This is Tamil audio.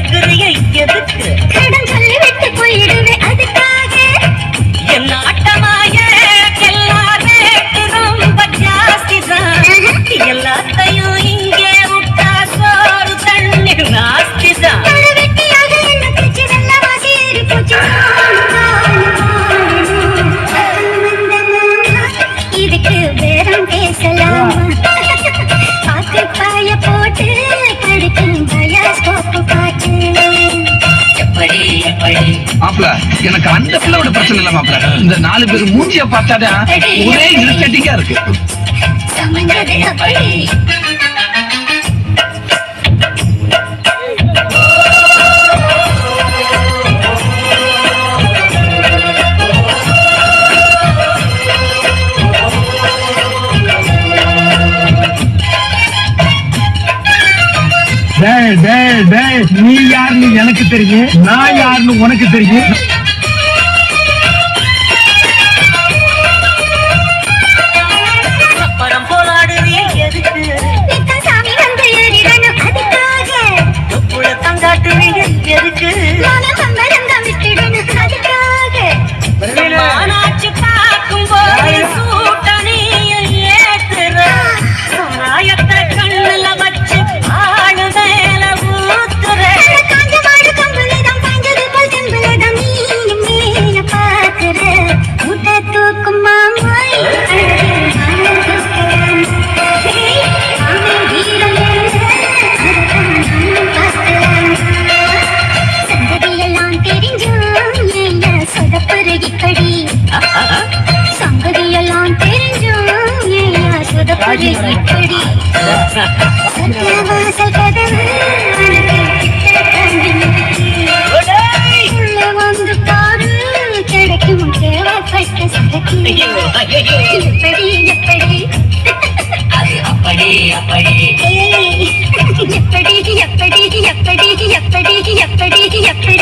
Thank you. மாப்ள எனக்கு அந்த பிள்ளையோட பிரச்சனை இல்ல மாப்ள இந்த நாலு பேர் மூஞ்சிய பார்த்தாதான் ஒரே இரிட்டேட்டிங்கா இருக்கு. டே டே நீ யாருன்னு எனக்கு தெரியும் நான் யாருன்னு உனக்கு தெரியும். எப்படி எப்படி எப்படி எப்படி எப்படி எப்படி